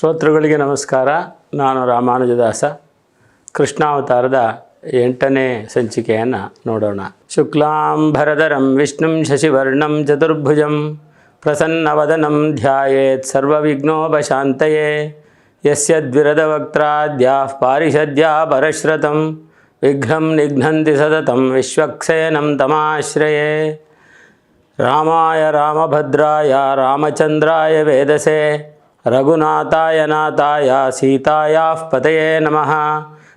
ಶ್ರೋತೃಗಳಿಗೆ ನಮಸ್ಕಾರ ನಾನು ರಾಮಾನುಜದಾಸ ಕೃಷ್ಣಾವತಾರದ ಎಂಟನೇ ಸಂಚಿಕೆಯನ್ನು ನೋಡೋಣ ಶುಕ್ಲಾಂಬರಧರಂ ವಿಷ್ಣುಂ ಶಶಿವರ್ಣಂ ಚತುರ್ಭುಜಂ ಪ್ರಸನ್ನವದನಂ ಧ್ಯಾಯೇತ್ ಸರ್ವವಿಘ್ನೋಪಶಾಂತಯೇ ಯಸ್ಯ ದ್ವಿರದವಕ್ತ್ರಾದ್ಯಾಃ ಪಾರಿಷದ್ಯಾ ಪರಶ್ರತಂ ವಿಘ್ನಂ ನಿಘ್ನಂತಿ ಸತತಂ ವಿಶ್ವಕ್ಸೇನಂ ತಮಾಶ್ರಯೇ ರಾಮಾಯ ರಾಮಭದ್ರಾಯ ರಾಮಚಂದ್ರಾಯ ವೇದಸೆ ರಘುನಾಥಾಯ ನಾಥಾಯ ಸೀತಾಯ ಪತಯೇ ನಮಃ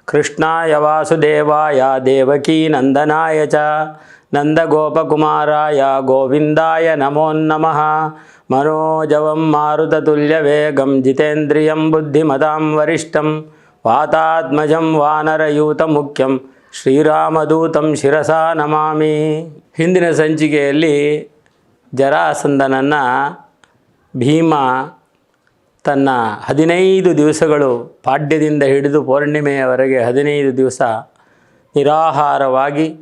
ಕೃಷ್ಣಾಯ ವಾಸುದೇವಾಯ ದೇವಕೀನಂದನಾಯ ಚ ನಂದಗೋಪಕುಮಾರಾಯ ಗೋವಿಂದಾಯ ನಮೋ ನಮಃ ಮನೋಜವಂ ಮಾರುತತುಲ್ಯವೇಗಂ ಜಿತೇಂದ್ರಿಯಂ ಬುದ್ಧಿಮತಾಂ ವರಿಷ್ಠಂ ವಾತಾತ್ಮಜಂ ವಾನರಯೂತಮುಖ್ಯಂ ಶ್ರೀರಾಮದೂತಂ ಶಿರಸಾ ನಮಾಮಿ ಹಿಂದಿನ ಸಂಚಿಕೆಯಲ್ಲಿ ಜರಾಸಂದನನ್ನು ಭೀಮ ತನ್ನ ಹದಿನೈದು ದಿವಸಗಳು ಪಾಡ್ಯದಿಂದ ಹಿಡಿದು ಪೌರ್ಣಿಮೆಯವರೆಗೆ ಹದಿನೈದು ದಿವಸ ನಿರಾಹಾರವಾಗಿ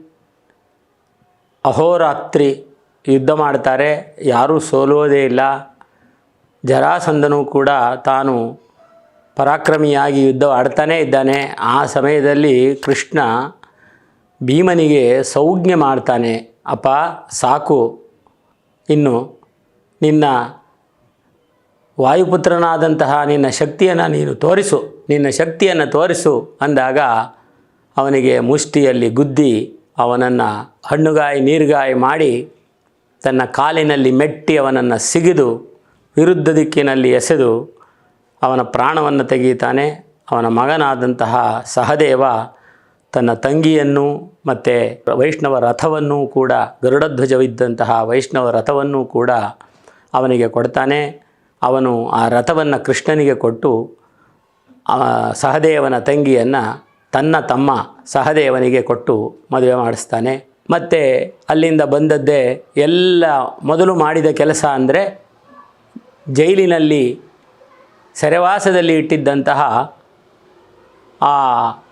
ಅಹೋರಾತ್ರಿ ಯುದ್ಧ ಮಾಡ್ತಾರೆ. ಯಾರೂ ಸೋಲುವುದೇ ಇಲ್ಲ. ಜರಾಸಂದನು ಕೂಡ ತಾನು ಪರಾಕ್ರಮಿಯಾಗಿ ಯುದ್ಧ ಆಡ್ತಾನೇ ಇದ್ದಾನೆ. ಆ ಸಮಯದಲ್ಲಿ ಕೃಷ್ಣ ಭೀಮನಿಗೆ ಸೌಜ್ಞೆ ಮಾಡ್ತಾನೆ. ಅಪ್ಪ, ಸಾಕು. ಇನ್ನು ನಿನ್ನ ವಾಯುಪುತ್ರನಾದಂತಹ ನಿನ್ನ ಶಕ್ತಿಯನ್ನು ನೀನು ತೋರಿಸು, ನಿನ್ನ ಶಕ್ತಿಯನ್ನು ತೋರಿಸು ಅಂದಾಗ ಅವನಿಗೆ ಮುಷ್ಟಿಯಲ್ಲಿ ಗುದ್ದಿ ಅವನನ್ನು ಹಣ್ಣುಗಾಯಿ ನೀರುಗಾಯಿ ಮಾಡಿ ತನ್ನ ಕಾಲಿನಲ್ಲಿ ಮೆಟ್ಟಿ ಅವನನ್ನು ಸಿಗಿದು ವಿರುದ್ಧ ದಿಕ್ಕಿನಲ್ಲಿ ಎಸೆದು ಅವನ ಪ್ರಾಣವನ್ನು ತೆಗೆಯುತ್ತಾನೆ ಅವನ ಮಗನಾದಂತಹ ಸಹದೇವ ತನ್ನ ತಂಗಿಯನ್ನು ಮತ್ತು ವೈಷ್ಣವ ರಥವನ್ನೂ ಕೂಡ ಗರುಡಧ್ವಜವಿದ್ದಂತಹ ವೈಷ್ಣವ ರಥವನ್ನೂ ಕೂಡ ಅವನಿಗೆ ಕೊಡ್ತಾನೆ. ಅವನು ಆ ರಥವನ್ನು ಕೃಷ್ಣನಿಗೆ ಕೊಟ್ಟು ಸಹದೇವನ ತಂಗಿಯನ್ನು ತನ್ನ ತಮ್ಮ ಸಹದೇವನಿಗೆ ಕೊಟ್ಟು ಮದುವೆ ಮಾಡಿಸ್ತಾನೆ. ಮತ್ತು ಅಲ್ಲಿಂದ ಬಂದದ್ದೇ ಎಲ್ಲ ಮೊದಲು ಮಾಡಿದ ಕೆಲಸ ಅಂದರೆ ಜೈಲಿನಲ್ಲಿ ಸೆರೆವಾಸದಲ್ಲಿ ಇಟ್ಟಿದ್ದಂತಹ ಆ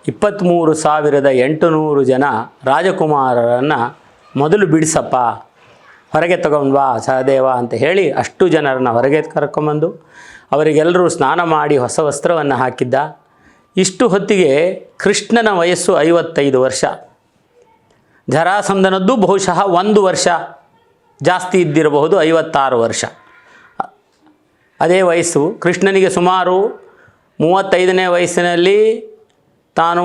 ಇಪ್ಪತ್ತ್ಮೂರು ಸಾವಿರದ ಎಂಟುನೂರು ಜನ ರಾಜಕುಮಾರರನ್ನು ಮೊದಲು ಬಿಡಿಸಪ್ಪ ಹೊರಗೆ ತಗೊಂಡು ಬಾ, ಸಹದೇವ ಅಂತ ಹೇಳಿ ಅಷ್ಟು ಜನರನ್ನು ಹೊರಗೆ ಕರ್ಕೊಂಬಂದು ಅವರಿಗೆಲ್ಲರೂ ಸ್ನಾನ ಮಾಡಿ ಹೊಸ ವಸ್ತ್ರವನ್ನು ಹಾಕಿದ್ದ. ಇಷ್ಟು ಹೊತ್ತಿಗೆ ಕೃಷ್ಣನ ವಯಸ್ಸು ಐವತ್ತೈದು ವರ್ಷ. ಜರಾಸಂಧನದ್ದು ಬಹುಶಃ ಒಂದು ವರ್ಷ. ಜಾಸ್ತಿ ಇದ್ದಿರಬಹುದು ಐವತ್ತಾರು ವರ್ಷ. ಅದೇ ವಯಸ್ಸು. ಕೃಷ್ಣನಿಗೆ ಸುಮಾರು ಮೂವತ್ತೈದನೇ ವಯಸ್ಸಿನಲ್ಲಿ ತಾನು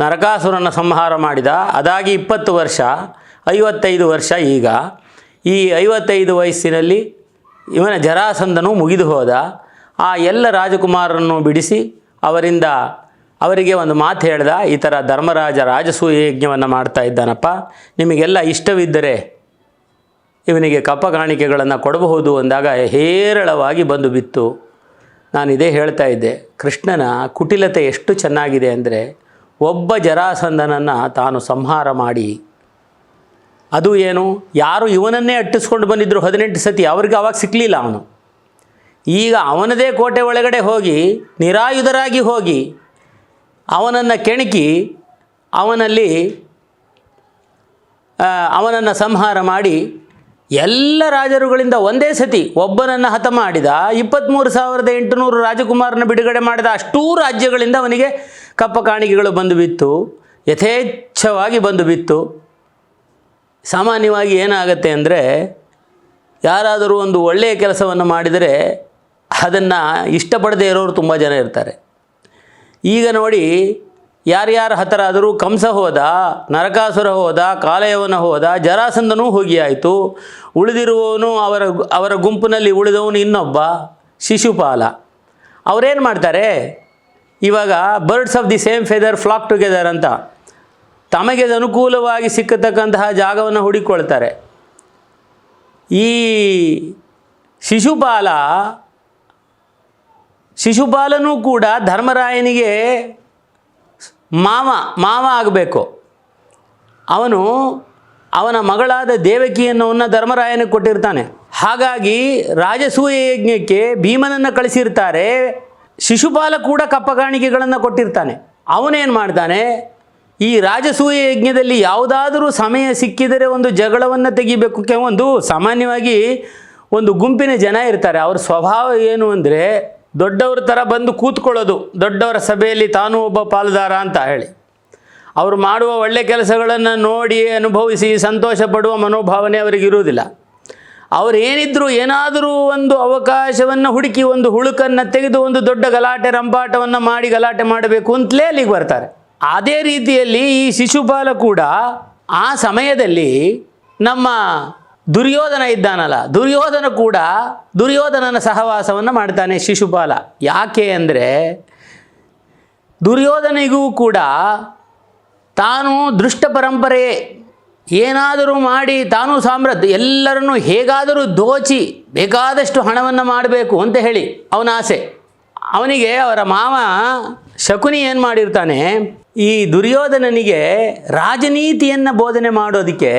ನರಕಾಸುರನ ಸಂಹಾರ ಮಾಡಿದ. ಅದಾಗಿ ಇಪ್ಪತ್ತು ವರ್ಷ, ಐವತ್ತೈದು ವರ್ಷ ಈಗ. ಈ ಐವತ್ತೈದು ವಯಸ್ಸಿನಲ್ಲಿ ಇವನ ಜರಾಸಂದನು ಮುಗಿದು ಹೋದ. ಆ ಎಲ್ಲ ರಾಜಕುಮಾರರನ್ನು ಬಿಡಿಸಿ ಅವರಿಂದ ಅವರಿಗೆ ಒಂದು ಮಾತು ಹೇಳ್ದ. ಈ ಥರ ಧರ್ಮರಾಜ ರಾಜಸೂಯ ಯಜ್ಞವನ್ನು ಮಾಡ್ತಾ ಇದ್ದಾನಪ್ಪ. ನಿಮಗೆಲ್ಲ ಇಷ್ಟವಿದ್ದರೆ ಇವನಿಗೆ ಕಪ್ಪ ಕಾಣಿಕೆಗಳನ್ನು ಕೊಡಬಹುದು ಅಂದಾಗ ಹೇರಳವಾಗಿ ಬಂದು ಬಿತ್ತು. ನಾನು ಇದೇ ಹೇಳ್ತಾ ಇದ್ದೆ, ಕೃಷ್ಣನ ಕುಟಿಲತೆ ಎಷ್ಟು ಚೆನ್ನಾಗಿದೆ ಅಂದರೆ ಒಬ್ಬ ಜರಾಸಂದನನ್ನು ತಾನು ಸಂಹಾರ ಮಾಡಿ ಅದು ಏನು? ಯಾರು ಇವನನ್ನೇ ಅಟ್ಟಿಸ್ಕೊಂಡು ಬಂದಿದ್ದರು ಹದಿನೆಂಟು ಸತಿ, ಅವ್ರಿಗೆ ಅವಾಗ ಸಿಕ್ಕಲಿಲ್ಲ ಅವನು. ಈಗ ಅವನದೇ ಕೋಟೆ ಒಳಗಡೆ ಹೋಗಿ, ನಿರಾಯುಧರಾಗಿ ಹೋಗಿ, ಅವನನ್ನು ಕೆಣಕಿ, ಅವನಲ್ಲಿ ಅವನನ್ನು ಸಂಹಾರ ಮಾಡಿ, ಎಲ್ಲ ರಾಜರುಗಳಿಂದ ಒಂದೇ ಸತಿ ಒಬ್ಬನನ್ನು ಹತ ಮಾಡಿದ ಇಪ್ಪತ್ತ್ಮೂರು ಸಾವಿರದ ಎಂಟುನೂರು ರಾಜಕುಮಾರನ ಬಿಡುಗಡೆ ಮಾಡಿದ ಅಷ್ಟೂ ರಾಜ್ಯಗಳಿಂದ ಅವನಿಗೆ ಕಪ್ಪ ಕಾಣಿಕೆಗಳು ಬಂದು ಬಿತ್ತು, ಯಥೇಚ್ಛವಾಗಿ ಬಂದು ಬಿತ್ತು. ಸಾಮಾನ್ಯವಾಗಿ ಏನಾಗುತ್ತೆ ಅಂದರೆ ಯಾರಾದರೂ ಒಂದು ಒಳ್ಳೆಯ ಕೆಲಸವನ್ನು ಮಾಡಿದರೆ ಅದನ್ನು ಇಷ್ಟಪಡದೇ ಇರೋರು ತುಂಬ ಜನ ಇರ್ತಾರೆ. ಈಗ ನೋಡಿ ಯಾರ್ಯಾರ ಹತರಾದರೂ ಕಂಸ ಹೋದ, ನರಕಾಸುರ ಹೋದ, ಕಾಲಯವನ ಹೋದ ಜರಾಸಂದನೂ ಹೋಗಿ ಆಯಿತು. ಉಳಿದಿರುವವನು ಅವರ ಅವರ ಗುಂಪಿನಲ್ಲಿ ಉಳಿದವನು ಇನ್ನೊಬ್ಬ ಶಿಶುಪಾಲ. ಅವರೇನು ಮಾಡ್ತಾರೆ? ಇವಾಗ birds of the same feather flock together ಅಂತ. ತಮಗೆ ಅನುಕೂಲವಾಗಿ ಸಿಕ್ಕತಕ್ಕಂತಹ ಜಾಗವನ್ನು ಹುಡಿಕೊಳ್ತಾರೆ. ಈ ಶಿಶುಪಾಲ, ಶಿಶುಪಾಲನೂ ಕೂಡ ಧರ್ಮರಾಯನಿಗೆ ಮಾವ ಮಾವ ಆಗಬೇಕು. ಅವನು ಅವನ ಮಗಳಾದ ದೇವಕಿ ಅನ್ನೋವನ್ನು ಧರ್ಮರಾಯನಿಗೆ ಕೊಟ್ಟಿರ್ತಾನೆ. ಹಾಗಾಗಿ ರಾಜಸೂಯ ಯಜ್ಞಕ್ಕೆ ಭೀಮನನ್ನು ಕಳಿಸಿರ್ತಾರೆ. ಶಿಶುಪಾಲ ಕೂಡ ಕಪ್ಪ ಕಾಣಿಕೆಗಳನ್ನು ಕೊಟ್ಟಿರ್ತಾನೆ. ಅವನೇನು ಮಾಡ್ತಾನೆ? ಈ ರಾಜಸೂಯ ಯಜ್ಞದಲ್ಲಿ ಯಾವುದಾದರೂ ಸಮಯ ಸಿಕ್ಕಿದರೆ ಒಂದು ಜಗಳವನ್ನು ತೆಗಿಬೇಕು ಒಂದು ಸಾಮಾನ್ಯವಾಗಿ ಒಂದು ಗುಂಪಿನ ಜನ ಇರ್ತಾರೆ. ಅವ್ರ ಸ್ವಭಾವ ಏನು ಅಂದರೆ ದೊಡ್ಡವ್ರ ಥರ ಬಂದು ಕೂತ್ಕೊಳ್ಳೋದು. ದೊಡ್ಡವರ ಸಭೆಯಲ್ಲಿ ತಾನೂ ಒಬ್ಬ ಪಾಲುದಾರ ಅಂತ ಹೇಳಿ. ಅವರು ಮಾಡುವ ಒಳ್ಳೆ ಕೆಲಸಗಳನ್ನು ನೋಡಿ ಅನುಭವಿಸಿ ಸಂತೋಷ ಪಡುವ ಮನೋಭಾವನೆ ಅವರಿಗೆ ಇರುವುದಿಲ್ಲ. ಅವ್ರು ಏನಿದ್ರೂ ಏನಾದರೂ ಒಂದು ಅವಕಾಶವನ್ನು ಹುಡುಕಿ ಒಂದು ಹುಳುಕನ್ನು ತೆಗೆದು ಒಂದು ದೊಡ್ಡ ಗಲಾಟೆ ರಂಪಾಟವನ್ನು ಮಾಡಿ ಗಲಾಟೆ ಮಾಡಬೇಕು ಅಂತಲೇ ಅಲ್ಲಿಗೆ ಬರ್ತಾರೆ. ಅದೇ ರೀತಿಯಲ್ಲಿ ಈ ಶಿಶುಪಾಲ ಕೂಡ ಆ ಸಮಯದಲ್ಲಿ ನಮ್ಮ ದುರ್ಯೋಧನ ಇದ್ದಾನಲ್ಲ, ದುರ್ಯೋಧನ ಕೂಡ ದುರ್ಯೋಧನನ ಸಹವಾಸವನ್ನು ಮಾಡ್ತಾನೆ ಶಿಶುಪಾಲ. ಯಾಕೆ ಅಂದರೆ ದುರ್ಯೋಧನಿಗೂ ಕೂಡ ತಾನು ದೃಷ್ಟ ಪರಂಪರೆ ಏನಾದರೂ ಮಾಡಿ ತಾನು ಸಾಮ್ರಾಜ್ಯ ಎಲ್ಲರನ್ನೂ ಹೇಗಾದರೂ ದೋಚಿ ಬೇಕಾದಷ್ಟು ಹಣವನ್ನು ಮಾಡಬೇಕು ಅಂತ ಹೇಳಿ ಅವನ ಆಸೆ. ಅವನಿಗೆ ಅವರ ಮಾವ ಶಕುನಿ ಏನು ಮಾಡಿರ್ತಾನೆ ಈ ದುರ್ಯೋಧನನಿಗೆ ರಾಜನೀತಿಯನ್ನು ಬೋಧನೆ ಮಾಡೋದಕ್ಕೆ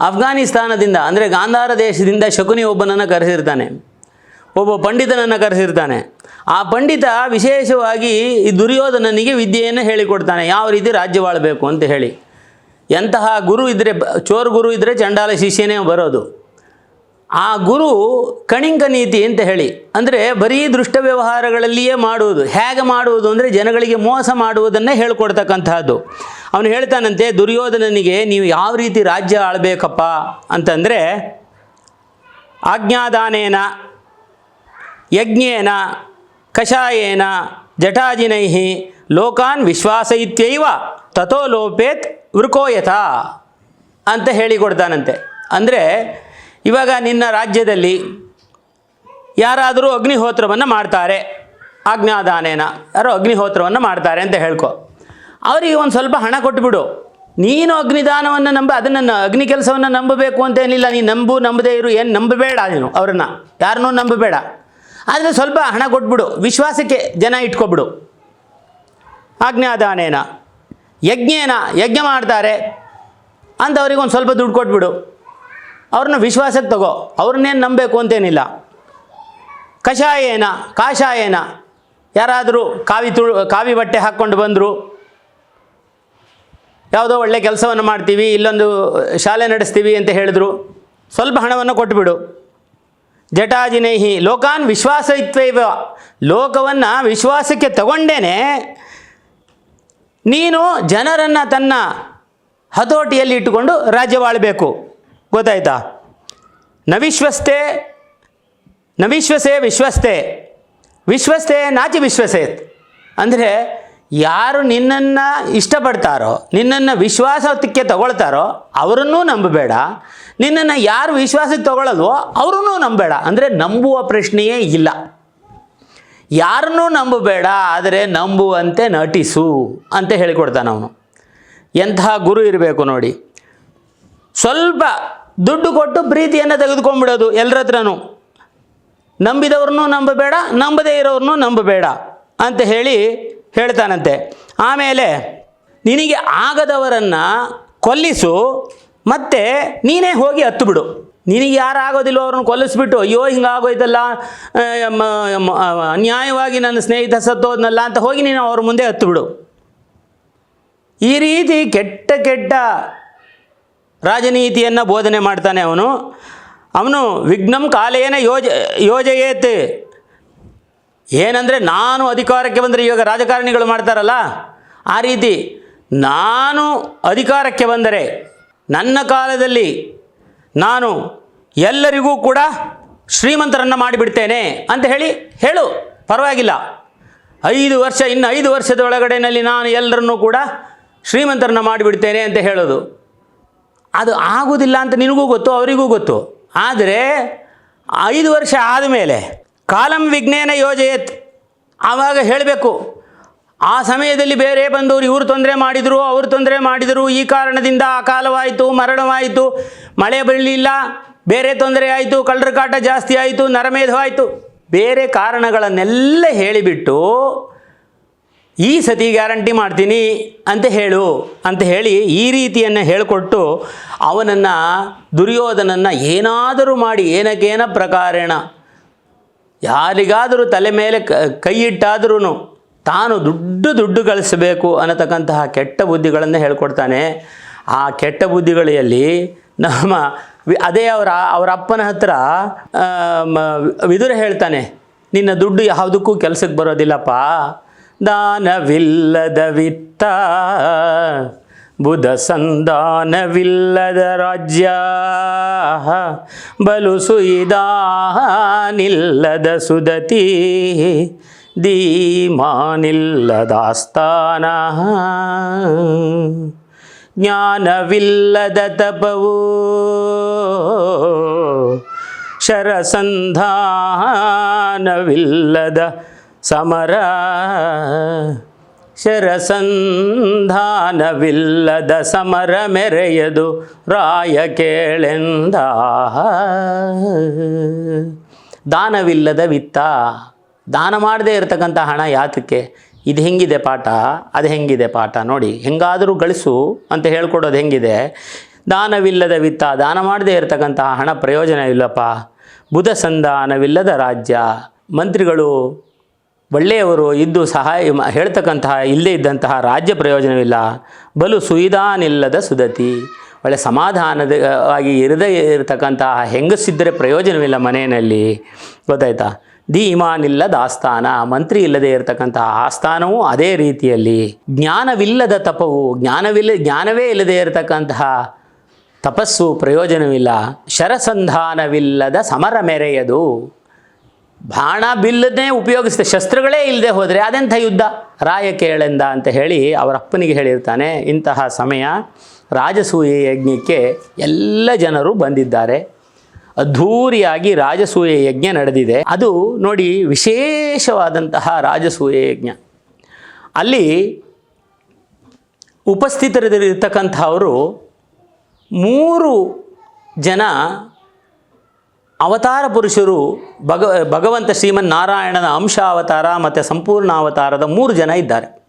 ಅಫ್ಘಾನಿಸ್ತಾನದಿಂದ ಅಂದರೆ ಗಾಂಧಾರ ದೇಶದಿಂದ ಶಕುನಿ ಒಬ್ಬನನ್ನು ಕರೆಸಿರ್ತಾನೆ. ಒಬ್ಬ ಪಂಡಿತನನ್ನು ಕರೆಸಿರ್ತಾನೆ. ಆ ಪಂಡಿತ ವಿಶೇಷವಾಗಿ ಈ ದುರ್ಯೋಧನನಿಗೆ ವಿದ್ಯೆಯನ್ನು ಹೇಳಿಕೊಡ್ತಾನೆ. ಯಾವ ರೀತಿ ರಾಜ್ಯವಾಳಬೇಕು ಅಂತ ಹೇಳಿ. ಎಂತಹ ಗುರು ಇದ್ದರೆ ಚೋರ್ ಗುರು ಇದ್ದರೆ ಚಂಡಾಲ ಶಿಷ್ಯನೇ ಬರೋದು. ಆ ಗುರು ಕಣಿಂಕ ನೀತಿ ಅಂತ ಹೇಳಿ, ಅಂದರೆ ಬರೀ ದೃಷ್ಟ ವ್ಯವಹಾರಗಳಲ್ಲಿಯೇ ಮಾಡುವುದು. ಹೇಗೆ ಮಾಡುವುದು ಅಂದರೆ ಜನಗಳಿಗೆ ಮೋಸ ಮಾಡುವುದನ್ನೇ ಹೇಳ್ಕೊಡ್ತಕ್ಕಂತಹದ್ದು. ಅವನು ಹೇಳ್ತಾನಂತೆ, ದುರ್ಯೋಧನನಿಗೆ ನೀವು ಯಾವ ರೀತಿ ರಾಜ್ಯ ಆಳಬೇಕಪ್ಪ? ಅಂತಂದರೆ, ಆಜ್ಞಾದಾನೇನ, ಯಜ್ಞೇನ, ಕಷಾಯೇನ, ಜಟಾಜಿನೈಹಿ, ಲೋಕಾನ್ ವಿಶ್ವಾಸಯಿತ್ಯೈವ ತಥೋ ಲೋಪೇತ್ ವೃಕೋಯಥ ಅಂತ ಹೇಳಿಕೊಡ್ತಾನಂತೆ. ಅಂದರೆ ಇವಾಗ ನಿನ್ನ ರಾಜ್ಯದಲ್ಲಿ ಯಾರಾದರೂ ಅಗ್ನಿಹೋತ್ರವನ್ನು ಮಾಡ್ತಾರೆ. ಆಜ್ಞಾದಾನೇನ ಯಾರೋ ಅಗ್ನಿಹೋತ್ರವನ್ನು ಮಾಡ್ತಾರೆ ಅಂತ ಹೇಳ್ಕೊ. ಅವರಿಗೆ ಒಂದು ಸ್ವಲ್ಪ ಹಣ ಕೊಟ್ಟುಬಿಡು ನೀನು ಅಗ್ನಿದಾನವನ್ನು ನಂಬ, ಅದನ್ನು ಅಗ್ನಿ ಕೆಲಸವನ್ನು ನಂಬಬೇಕು ಅಂತೇನಿಲ್ಲ ನೀನು ನಂಬು, ನಂಬದೇ ಇರು, ಏನು ನಂಬಬೇಡ ನೀನು ಅವ್ರನ್ನ. ಯಾರನ್ನೂ ನಂಬಬೇಡ. ಆದರೆ ಸ್ವಲ್ಪ ಹಣ ಕೊಟ್ಬಿಡು. ವಿಶ್ವಾಸಕ್ಕೆ ಜನ ಇಟ್ಕೊಬಿಡು. ಆಜ್ಞಾದಾನೇನ ಯಜ್ಞೇನ, ಯಜ್ಞ ಮಾಡ್ತಾರೆ. ಅಂತ ಅವ್ರಿಗೆ ಒಂದು ಸ್ವಲ್ಪ ದುಡ್ಡು ಕೊಟ್ಬಿಡು. ಅವ್ರನ್ನ ವಿಶ್ವಾಸಕ್ಕೆ ತಗೋ. ಅವ್ರನ್ನೇನು ನಂಬಬೇಕು ಅಂತೇನಿಲ್ಲ. ಕಷಾಯೇನ, ಕಾಷಾಯೇನ. ಯಾರಾದರೂ ಕಾವಿ ತುಳು, ಕಾವಿ ಬಟ್ಟೆ ಹಾಕ್ಕೊಂಡು ಬಂದರು. ಯಾವುದೋ ಒಳ್ಳೆ ಕೆಲಸವನ್ನು ಮಾಡ್ತೀವಿ, ಇಲ್ಲೊಂದು ಶಾಲೆ ನಡೆಸ್ತೀವಿ ಅಂತ ಹೇಳಿದ್ರು. ಸ್ವಲ್ಪ ಹಣವನ್ನು ಕೊಟ್ಟುಬಿಡು ಜಟಾಜಿನೇಹಿ, ಲೋಕಾನ್ ವಿಶ್ವಾಸ ಇತ್ವೈವ ಲೋಕವನ್ನು ವಿಶ್ವಾಸಕ್ಕೆ ತಗೊಂಡೇನೆ, ನೀನು ಜನರನ್ನು ತನ್ನ ಹತೋಟಿಯಲ್ಲಿ ಇಟ್ಟುಕೊಂಡು ರಾಜ್ಯವಾಳಬೇಕು ಗೊತ್ತಾಯ್ತಾ? ನವಿಶ್ವಸ್ತೆ ವಿಶ್ವಸ್ತೆ ನ ವಿಶ್ವಸೇ ವಿಶ್ವಸ್ತೆ ವಿಶ್ವಸ್ತೆ ನಾಚಿ ವಿಶ್ವಸೆ ಅಂದರೆ ಯಾರು ನಿನ್ನನ್ನು ಇಷ್ಟಪಡ್ತಾರೋ, ನಿನ್ನನ್ನು ವಿಶ್ವಾಸಕ್ಕೆ ತಗೊಳ್ತಾರೋ, ಅವರನ್ನೂ ನಂಬಬೇಡ. ನಿನ್ನನ್ನು ಯಾರು ವಿಶ್ವಾಸಕ್ಕೆ ತಗೊಳ್ಳಲ್ವೋ ಅವರನ್ನೂ ನಂಬಬೇಡ. ಅಂದರೆ ನಂಬುವ ಪ್ರಶ್ನೆಯೇ ಇಲ್ಲ. ಯಾರನ್ನೂ ನಂಬಬೇಡ, ಆದರೆ ನಂಬುವಂತೆ ನಟಿಸು ಅಂತ ಹೇಳಿಕೊಡ್ತಾನೆ ಅವನು. ಎಂತಹ ಗುರು ಇರಬೇಕು ನೋಡಿ. ಸ್ವಲ್ಪ ದುಡ್ಡು ಕೊಟ್ಟು ಪ್ರೀತಿಯನ್ನು ತೆಗೆದುಕೊಂಡ್ಬಿಡೋದು ಎಲ್ಲರ ಹತ್ರನೂ ನಂಬಿದವ್ರನ್ನೂ ನಂಬಬೇಡ, ನಂಬದೇ ಇರೋರನ್ನೂ ನಂಬಬೇಡ ಅಂತ ಹೇಳಿ ಹೇಳ್ತಾನಂತೆ. ಆಮೇಲೆ ನಿನಗೆ ಆಗದವರನ್ನು ಕೊಲ್ಲಿಸು, ಮತ್ತೆ ನೀನೇ ಹೋಗಿ ಹತ್ತು ಬಿಡು ನಿನಗೆ ಯಾರು ಆಗೋದಿಲ್ಲೋ ಅವ್ರನ್ನ ಕೊಲ್ಲಿಸ್ಬಿಟ್ಟು, ಅಯ್ಯೋ ಹಿಂಗಾಗೋಯ್ತಲ್ಲ ಅನ್ಯಾಯವಾಗಿ ನನ್ನ ಸ್ನೇಹಿತ ಸತ್ತೋದ್ನಲ್ಲ ಅಂತ ಹೋಗಿ ನೀನು ಅವ್ರ ಮುಂದೆ ಹತ್ತು ಬಿಡು ಈ ರೀತಿ ಕೆಟ್ಟ ಕೆಟ್ಟ ರಾಜನೀತಿಯನ್ನು ಬೋಧನೆ ಮಾಡ್ತಾನೆ ಅವನು. ಅವನು ವಿಘ್ನಂ ಕಾಲೇನ ಯೋಜ, ಯೋಜಯೇತ್. ಏನಂದರೆ ನಾನು ಅಧಿಕಾರಕ್ಕೆ ಬಂದರೆ ಇವಾಗ ರಾಜಕಾರಣಿಗಳು ಮಾಡ್ತಾರಲ್ಲ, ಆ ರೀತಿ ನಾನು ಅಧಿಕಾರಕ್ಕೆ ಬಂದರೆ ನನ್ನ ಕಾಲದಲ್ಲಿ ನಾನು ಎಲ್ಲರಿಗೂ ಕೂಡ ಶ್ರೀಮಂತರನ್ನು ಮಾಡಿಬಿಡ್ತೇನೆ ಅಂತ ಹೇಳಿ ಹೇಳು, ಪರವಾಗಿಲ್ಲ. ಐದು ವರ್ಷ, ಇನ್ನು ಐದು ವರ್ಷದ ಒಳಗಡೆನಲ್ಲಿ ನಾನು ಎಲ್ಲರನ್ನೂ ಕೂಡ ಶ್ರೀಮಂತರನ್ನು ಮಾಡಿಬಿಡ್ತೇನೆ ಅಂತ ಹೇಳೋದು. ಅದು ಆಗೋದಿಲ್ಲ ಅಂತ ನಿನಗೂ ಗೊತ್ತು, ಅವರಿಗೂ ಗೊತ್ತು. ಆದರೆ ಐದು ವರ್ಷ ಆದಮೇಲೆ ಕಾಲಂ ವಿಜ್ಞಾನ ಯೋಜಯತ್. ಆವಾಗ ಹೇಳಬೇಕು, ಆ ಸಮಯದಲ್ಲಿ ಬೇರೆ ಬಂದವರು ಇವರು ತೊಂದರೆ ಮಾಡಿದರು, ಅವರು ತೊಂದರೆ ಮಾಡಿದರು, ಈ ಕಾರಣದಿಂದ ಆ ಕಾಲವಾಯಿತು, ಮರಣವಾಯಿತು, ಮಳೆ ಬರಲಿಲ್ಲ ಬೇರೆ ತೊಂದರೆ ಆಯಿತು, ಕಳ್ಳರ ಕಾಟ ಜಾಸ್ತಿ ಆಯಿತು ನರಮೇಧವಾಯಿತು ಬೇರೆ ಕಾರಣಗಳನ್ನೆಲ್ಲ ಹೇಳಿಬಿಟ್ಟು ಈ ಸತಿ ಗ್ಯಾರಂಟಿ ಮಾಡ್ತೀನಿ ಅಂತ ಹೇಳು ಅಂತ ಹೇಳಿ ಈ ರೀತಿಯನ್ನು ಹೇಳಿಕೊಟ್ಟು ಅವನನ್ನು, ದುರ್ಯೋಧನನ್ನು ಏನಾದರೂ ಮಾಡಿ ಏನಕ್ಕೇನ ಪ್ರಕಾರೇಣ. ಯಾರಿಗಾದರೂ ತಲೆ ಮೇಲೆ ಕ ತಾನು ದುಡ್ಡು ದುಡ್ಡು ಗಳಿಸಬೇಕು ಅನ್ನತಕ್ಕಂತಹ ಕೆಟ್ಟ ಬುದ್ಧಿಗಳನ್ನು ಹೇಳ್ಕೊಡ್ತಾನೆ. ಆ ಕೆಟ್ಟ ಬುದ್ಧಿಗಳಲ್ಲಿ ನಮ್ಮ ಅದೇ ಅವರ ಅವರ ಅಪ್ಪನ ಹತ್ರ ವಿದುರ ಹೇಳ್ತಾನೆ, ನಿನ್ನ ದುಡ್ಡು ಯಾವುದಕ್ಕೂ ಕೆಲಸಕ್ಕೆ ಬರೋದಿಲ್ಲಪ್ಪ. ದಾನವಿಲ್ಲದ ವಿತ್ತ ಬುಧ ಸಂಧಾನವಿಲ್ಲದ ರಾಜ್ಯ ಬಲು ಸುಯಿದಾನಿಲ್ಲದ ಸುದತಿ ಧೀಮಾನಿಲ್ಲದ ಆಸ್ಥಾನ ಜ್ಞಾನವಿಲ್ಲದ ತಪವು ಶರಸಂಧಾನವಿಲ್ಲದ ಶರಸಂಧಾನವಿಲ್ಲದ ಸಮರ ಮೆರೆಯದು ರಾಯ ಕೇಳೆಂದ. ದಾನವಿಲ್ಲದ ವಿತ್ತ, ದಾನ ಮಾಡದೇ ಇರತಕ್ಕಂಥ ಹಣ ಯಾತಕ್ಕೆ? ಇದು ಹೆಂಗಿದೆ ಪಾಠ? ಅದು ಹೆಂಗಿದೆ ಪಾಠ? ನೋಡಿ, ಹೆಂಗಾದರೂ ಗಳಿಸು ಅಂತ ಹೇಳ್ಕೊಡೋದು ಹೆಂಗಿದೆ? ದಾನವಿಲ್ಲದ ವಿತ್ತ, ದಾನ ಮಾಡದೇ ಇರತಕ್ಕಂತಹ ಹಣ ಪ್ರಯೋಜನ ಇಲ್ಲಪ್ಪ. ಬುಧ ಸಂಧಾನವಿಲ್ಲದ ರಾಜ್ಯ. ಮಂತ್ರಿಗಳು ಒಳ್ಳೆಯವರು ಇದ್ದು ಸಹಾಯ ಹೇಳ್ತಕ್ಕಂತಹ ಇಲ್ಲದೇ ಇದ್ದಂತಹ ರಾಜ್ಯ ಪ್ರಯೋಜನವಿಲ್ಲ. ಬಲು ಸುಯಿದಾನಿಲ್ಲದ ಸುದತಿ ಒಳ್ಳೆ ಸಮಾಧಾನದವಾಗಿ ಇರದೇ ಇರತಕ್ಕಂತಹ ಹೆಂಗಸಿದ್ದರೆ ಪ್ರಯೋಜನವಿಲ್ಲ ಮನೆಯಲ್ಲಿ. ಗೊತ್ತಾಯ್ತಾ? ಧೀಮಾನಿಲ್ಲದ ಆಸ್ಥಾನ ಮಂತ್ರಿ ಇಲ್ಲದೆ ಇರತಕ್ಕಂತಹ ಆಸ್ಥಾನವೂ ಅದೇ ರೀತಿಯಲ್ಲಿ. ಜ್ಞಾನವಿಲ್ಲದ ತಪವು, ಜ್ಞಾನವಿಲ್ಲ, ಜ್ಞಾನವೇ ಇಲ್ಲದೆ ಇರತಕ್ಕಂತಹ ತಪಸ್ಸು ಪ್ರಯೋಜನವಿಲ್ಲ. ಶರಸಂಧಾನವಿಲ್ಲದ ಸಮರ ಮೆರೆಯದು. ಬಾಣ ಬಿಲ್ಲದೇ ಉಪಯೋಗಿಸಿದ ಶಸ್ತ್ರಗಳೇ ಇಲ್ಲದೆ ಹೋದರೆ ಅದೆಂಥ ಯುದ್ಧ? ರಾಯ ಕೇಳೆಂದ ಅಂತ ಹೇಳಿ ಅವರ ಅಪ್ಪನಿಗೆ ಹೇಳಿರ್ತಾನೆ, ಇಂತಹ ಸಮಯ ರಾಜಸೂಯ ಯಜ್ಞಕ್ಕೆ ಎಲ್ಲ ಜನರು ಬಂದಿದ್ದಾರೆ. ಅದ್ಧೂರಿಯಾಗಿ ರಾಜಸೂಯ ಯಜ್ಞ ನಡೆದಿದೆ. ಅದು ನೋಡಿ ವಿಶೇಷವಾದಂತಹ ರಾಜಸೂಯ ಯಜ್ಞ. ಅಲ್ಲಿ ಉಪಸ್ಥಿತರಿರ್ತಕ್ಕಂಥವರು ಮೂರು ಜನ ಅವತಾರ ಪುರುಷರು ಭಗ, ಭಗವಂತ ಶ್ರೀಮನ್ನಾರಾಯಣನ ಅಂಶ ಅವತಾರ ಮತ್ತು ಸಂಪೂರ್ಣ ಅವತಾರದ ಮೂರು ಜನ ಇದ್ದಾರೆ.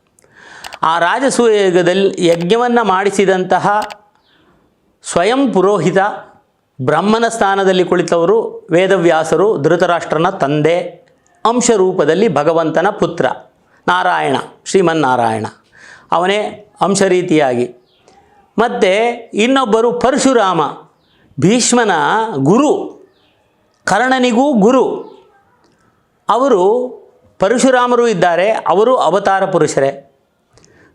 ಆ ರಾಜಸೂಯ ಯಜ್ಞದಲ್ಲಿ ಯಜ್ಞವನ್ನು ಮಾಡಿಸಿದಂತಹ ಸ್ವಯಂ ಪುರೋಹಿತ ಬ್ರಹ್ಮನ ಸ್ಥಾನದಲ್ಲಿ ಕುಳಿತವರು ವೇದವ್ಯಾಸರು, ಧೃತರಾಷ್ಟ್ರನ ತಂದೆ, ಅಂಶ ರೂಪದಲ್ಲಿ ಭಗವಂತನ ಪುತ್ರ, ನಾರಾಯಣ ಶ್ರೀಮನ್ನಾರಾಯಣ ಅವನೇ ಅಂಶ ರೀತಿಯಾಗಿ ಮತ್ತು ಇನ್ನೊಬ್ಬರು ಪರಶುರಾಮ, ಭೀಷ್ಮನ ಗುರು. ಕರ್ಣನಿಗೂ ಗುರು. ಅವರು ಪರಶುರಾಮರು ಇದ್ದಾರೆ, ಅವರು ಅವತಾರ ಪುರುಷರೇ.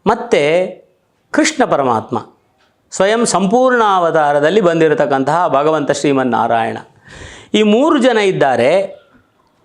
ಮತ್ತು ಕೃಷ್ಣ ಪರಮಾತ್ಮ ಸ್ವಯಂ ಸಂಪೂರ್ಣ ಅವತಾರದಲ್ಲಿ ಬಂದಿರತಕ್ಕಂತಹ ಭಗವಂತ ಶ್ರೀಮನ್ನಾರಾಯಣ. ಈ ಮೂರು ಜನ ಇದ್ದಾರೆ.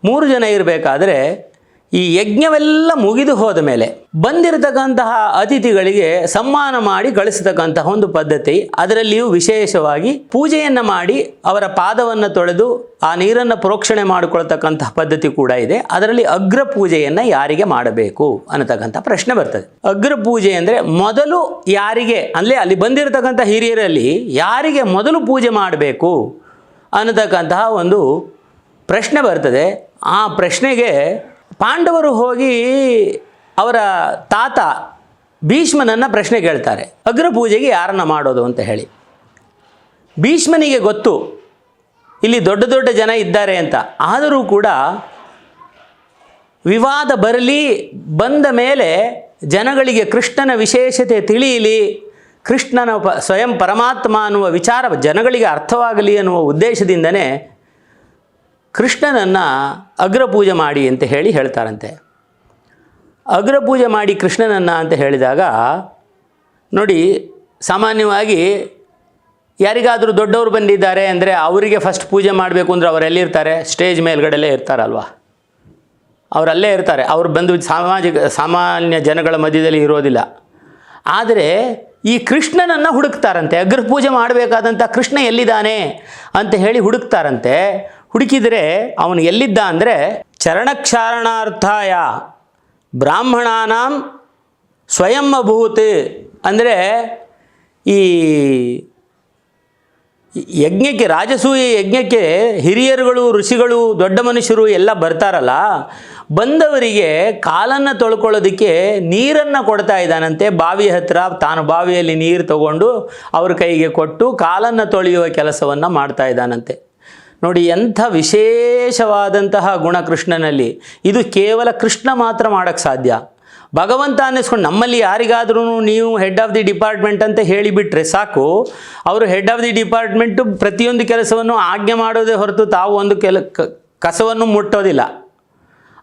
ಮೂರು ಜನ ಇರಬೇಕಾದ್ರೆ ಈ ಯಜ್ಞವೆಲ್ಲ ಮುಗಿದು ಹೋದ ಮೇಲೆ ಬಂದಿರತಕ್ಕಂತಹ ಅತಿಥಿಗಳಿಗೆ ಸಮ್ಮಾನ ಮಾಡಿ ಕಳಿಸತಕ್ಕಂತಹ ಒಂದು ಪದ್ಧತಿ. ಅದರಲ್ಲಿಯೂ ವಿಶೇಷವಾಗಿ ಪೂಜೆಯನ್ನು ಮಾಡಿ ಅವರ ಪಾದವನ್ನು ತೊಳೆದು ಆ ನೀರನ್ನು ಪ್ರೋಕ್ಷಣೆ ಮಾಡಿಕೊಳ್ತಕ್ಕಂತಹ ಪದ್ಧತಿ ಕೂಡ ಇದೆ. ಅದರಲ್ಲಿ ಅಗ್ರ ಪೂಜೆಯನ್ನು ಯಾರಿಗೆ ಮಾಡಬೇಕು ಅನ್ನತಕ್ಕಂಥ ಪ್ರಶ್ನೆ ಬರ್ತದೆ. ಅಗ್ರ ಪೂಜೆ ಅಂದರೆ ಮೊದಲು ಯಾರಿಗೆ, ಅಂದರೆ ಅಲ್ಲಿ ಬಂದಿರತಕ್ಕಂಥ ಹಿರಿಯರಲ್ಲಿ ಯಾರಿಗೆ ಮೊದಲು ಪೂಜೆ ಮಾಡಬೇಕು ಅನ್ನತಕ್ಕಂತಹ ಒಂದು ಪ್ರಶ್ನೆ ಬರ್ತದೆ. ಆ ಪ್ರಶ್ನೆಗೆ ಪಾಂಡವರು ಹೋಗಿ ಅವರ ತಾತ ಭೀಷ್ಮನನ್ನು ಪ್ರಶ್ನೆ ಕೇಳ್ತಾರೆ, ಅಗ್ರ ಪೂಜೆಗೆ ಯಾರನ್ನ ಮಾಡೋದು ಅಂತ ಹೇಳಿ. ಭೀಷ್ಮನಿಗೆ ಗೊತ್ತು, ಇಲ್ಲಿ ದೊಡ್ಡ ದೊಡ್ಡ ಜನ ಇದ್ದಾರೆ ಅಂತ. ಆದರೂ ಕೂಡ ವಿವಾದ ಬರಲಿ, ಬಂದ ಮೇಲೆ ಜನಗಳಿಗೆ ಕೃಷ್ಣನ ವಿಶೇಷತೆ ತಿಳಿಯಲಿ, ಕೃಷ್ಣನ ಪ, ಸ್ವಯಂ ಪರಮಾತ್ಮ ಅನ್ನುವ ವಿಚಾರ ಜನಗಳಿಗೆ ಅರ್ಥವಾಗಲಿ ಅನ್ನುವ ಉದ್ದೇಶದಿಂದನೇ ಕೃಷ್ಣನನ್ನು ಅಗ್ರಪೂಜೆ ಮಾಡಿ ಅಂತ ಹೇಳಿ ಹೇಳ್ತಾರಂತೆ. ಅಗ್ರಪೂಜೆ ಮಾಡಿ ಕೃಷ್ಣನನ್ನು ಅಂತ ಹೇಳಿದಾಗ, ನೋಡಿ, ಸಾಮಾನ್ಯವಾಗಿ ಯಾರಿಗಾದರೂ ದೊಡ್ಡವರು ಬಂದಿದ್ದಾರೆ ಅಂದರೆ ಅವರಿಗೆ ಫಸ್ಟ್ ಪೂಜೆ ಮಾಡಬೇಕು ಅಂದರೆ ಅವರೆಲ್ಲಿರ್ತಾರೆ ಸ್ಟೇಜ್ ಮೇಲ್ಗಡೆಲ್ಲೇ ಇರ್ತಾರಲ್ವ? ಅವರಲ್ಲೇ ಇರ್ತಾರೆ. ಅವ್ರು ಬಂದು ಸಾಮಾಜಿಕ, ಸಾಮಾನ್ಯ ಜನಗಳ ಮಧ್ಯದಲ್ಲಿ ಇರೋದಿಲ್ಲ. ಆದರೆ ಈ ಕೃಷ್ಣನನ್ನು ಹುಡುಕ್ತಾರಂತೆ. ಅಗ್ರ ಪೂಜೆ ಮಾಡಬೇಕಾದಂಥ ಕೃಷ್ಣ ಎಲ್ಲಿದ್ದಾನೆ ಅಂತ ಹೇಳಿ ಹುಡುಕ್ತಾರಂತೆ. ಹುಡುಕಿದರೆ ಅವನು ಎಲ್ಲಿದ್ದ ಅಂದರೆ ಚರಣಕ್ಷಾರಣಾರ್ಥಾಯ ಬ್ರಾಹ್ಮಣಾನಾಂ ಸ್ವಯಂ ಅಭೂತ್ ಅಂದರೆ ಈ ಯಜ್ಞಕ್ಕೆ ರಾಜಸೂಯ ಯಜ್ಞಕ್ಕೆ ಹಿರಿಯರುಗಳು, ಋಷಿಗಳು, ದೊಡ್ಡ ಮನುಷ್ಯರು ಎಲ್ಲ ಬರ್ತಾರಲ್ಲ, ಬಂದವರಿಗೆ ಕಾಲನ್ನು ತೊಳ್ಕೊಳ್ಳೋದಕ್ಕೆ ನೀರನ್ನು ಕೊಡ್ತಾ ಇದ್ದಾನಂತೆ. ಬಾವಿ ಹತ್ತಿರ ತಾನು ಬಾವಿಯಲ್ಲಿ ನೀರು ತಗೊಂಡು ಅವ್ರ ಕೈಗೆ ಕೊಟ್ಟು ಕಾಲನ್ನು ತೊಳೆಯುವ ಕೆಲಸವನ್ನು ಮಾಡ್ತಾ ಇದ್ದಾನಂತೆ. ನೋಡಿ, ಎಂಥ ವಿಶೇಷವಾದಂತಹ ಗುಣ ಕೃಷ್ಣನಲ್ಲಿ. ಇದು ಕೇವಲ ಕೃಷ್ಣ ಮಾತ್ರ ಮಾಡೋಕ್ಕೆ ಸಾಧ್ಯ. ಭಗವಂತ ಅನ್ನಿಸ್ಕೊಂಡು ನಮ್ಮಲ್ಲಿ ಯಾರಿಗಾದ್ರೂ ನೀವು ಹೆಡ್ ಆಫ್ ದಿ ಡಿಪಾರ್ಟ್ಮೆಂಟ್ ಅಂತ ಹೇಳಿಬಿಟ್ರೆ ಸಾಕು. ಅವರು ಹೆಡ್ ಆಫ್ ದಿ ಡಿಪಾರ್ಟ್ಮೆಂಟು ಪ್ರತಿಯೊಂದು ಕೆಲಸವನ್ನು ಆಜ್ಞೆ ಮಾಡೋದೇ ಹೊರತು ತಾವು ಒಂದು ಕೆಲ ಕಸವನ್ನು ಮುಟ್ಟೋದಿಲ್ಲ.